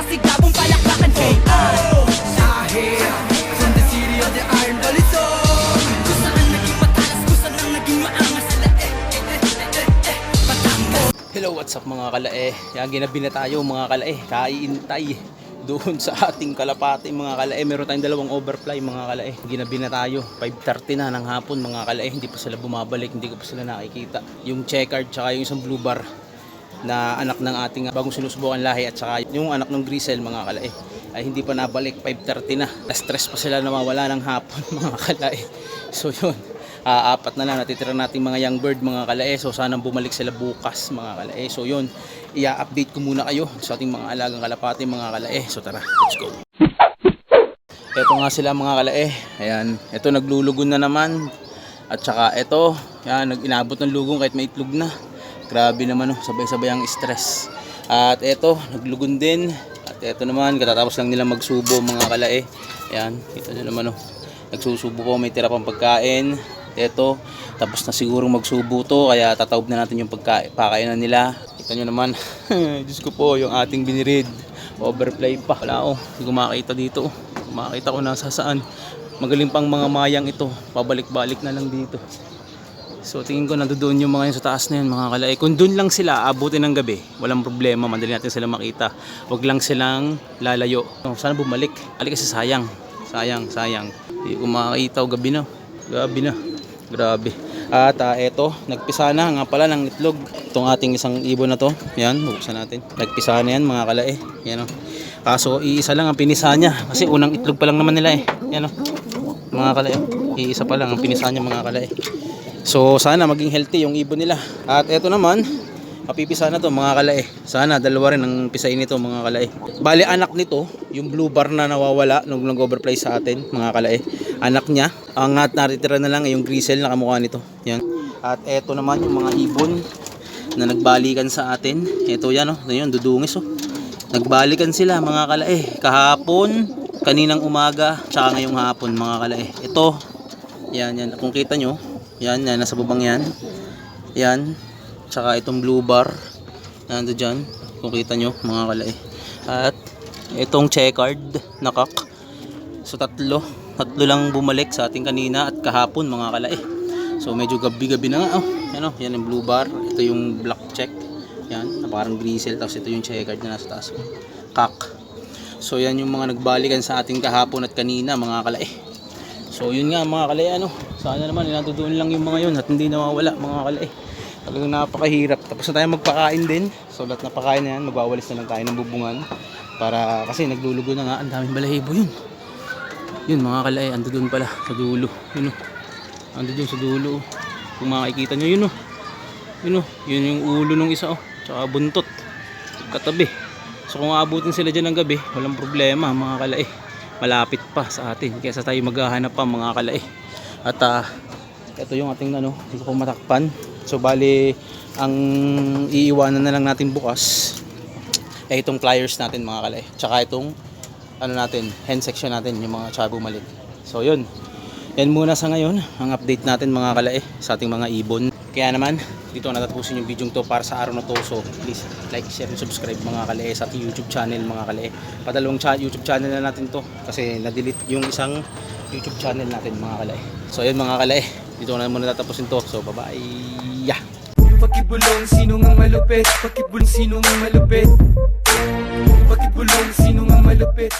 masigabong palakpakan KR Dahil From the city of the iron balisong Kung saan naging matalas, kung saan ang naging maangas Sila eh, eh, eh, eh, eh, eh Batangas Hello, what's up mga kalae? Yan, ginabi na tayo mga kalae. Kaintay doon sa ating kalapati mga kalae. Meron tayong dalawang overfly mga kalae. Ginabi na tayo. 5.30 na ng hapon mga kalae. Hindi pa sila bumabalik. Hindi ko pa sila nakikita. Yung checkered tsaka yung isang blue bar na anak ng ating bagong sinusubukan lahi at saka yung anak ng grisel mga kalae ay hindi pa nabalik 5.30 na. Na-stress pa sila nawawala ng hapon mga kalae so yun. Ah, apat na lang natitira natin mga young bird mga kalae so sana bumalik sila bukas mga kalae so yun. I-update ko muna kayo sa ating mga alagang kalapati mga kalae so tara let's go. Eto nga sila mga kalae ayan. Eto naglulugon na naman. At saka eto yan nag-inabot ng lugong kahit may itlog na grabe naman oh, sabay-sabay ang stress. At eto naglugon din. At eto naman katatapos lang nila magsubo mga kalae. Ayan kita nyo naman oh. Nagsusubo po may tira pang pagkain. Eto tapos na siguro magsubo to kaya tatawag na natin yung pagkain pakainan nila. Kita nyo naman Diyos ko po yung ating binirid. Overplay pa. Wala oh. Hindi ko makakita dito oh. makakita ko nasa saan. Magaling pang mga mayang ito. Pabalik-balik na lang dito So tingin ko nandoon yung mga yun sa taas na yun mga kalay. Kung doon lang sila abutin ng gabi, walang problema, madali natin sila makita. Huwag lang silang lalayo. Oh, sana bumalik. Ali kasi sayang. Sayang, sayang. Hindi ko makakita o gabi na. Gabi na. Grabe. At ah, eto, nagpisa na nga pala ng itlog. Itong ating isang ibon na to. Yan, buksan natin. Nagpisa na yan mga kalay. Yan o. Kaso iisa lang ang pinisa niya. Kasi unang itlog pa lang naman nila eh. Yan o. Mga kalay. Iisa pa lang ang pinisa niya mga kalay. So sana maging healthy yung ibon nila. At eto naman, mapipisa na to mga kalae. Sana dalawa rin ang pisain nito mga kalae. Bali anak nito, yung blue bar na nawawala nung nag-overplay sa atin mga kalae. Anak niya, ang at naritira na lang yung grisel na kamukha nito. Yan. At eto naman yung mga ibon na nagbalikan sa atin. Eto yan oh, yun, dudungis oh. Nagbalikan sila mga kalae. Kahapon, kaninang umaga, tsaka ngayong hapon mga kalae. Ito, yan, yan. Kung kita nyo, yan, yan, nasa bubang yan. Yan. Tsaka itong blue bar. Nando dyan. Kung kita nyo, mga kalay. At itong checkered na kak. So tatlo. Tatlo lang bumalik sa ating kanina at kahapon, mga kalay. So medyo gabi-gabi na nga. Oh, yan oh, yan yung blue bar. Ito yung black check. Yan, na parang grisel. Tapos ito yung checkered na nasa taas. Kak. So yan yung mga nagbalikan sa ating kahapon at kanina, mga kalay. So yun nga mga kalay ano, sana naman natutunan lang yung mga yun at hindi nawawala mga kalay. Talagang napakahirap. Tapos na tayo magpakain din. So lahat na pakain na yan, magwawalis na lang tayo ng bubungan. Para kasi naglulugo na nga, ang daming balahibo yun. Yun mga kalay, ando doon pala sa dulo. Yun o. Ando doon sa dulo. oh. Kung makikita nyo yun o. Yun o. Yun yung ulo ng isa o. Tsaka buntot. Katabi. So kung aabutin sila dyan ng gabi, walang problema mga kalay malapit pa sa atin kaysa tayo maghahanap pa mga kalai at ah, ito yung ating ano hindi ko pa matakpan. So bali ang iiwanan na lang natin bukas ay itong pliers natin mga kalai tsaka itong ano natin hen section natin yung mga chabo maliit so yun. Yan muna sa ngayon ang update natin mga kalai sa ating mga ibon kaya naman dito natatapusin yung video to para sa araw na to. So please like, share, and subscribe mga kalai sa ating YouTube channel mga kalai padalawang cha- YouTube channel na natin to kasi na-delete yung isang YouTube channel natin mga kalai so yun mga kalai dito na muna tatapusin to. So bye bye yeah. Pakibulong sino nga malupit? Pakibulong sino nga malupit? Pakibulong sino nga malupit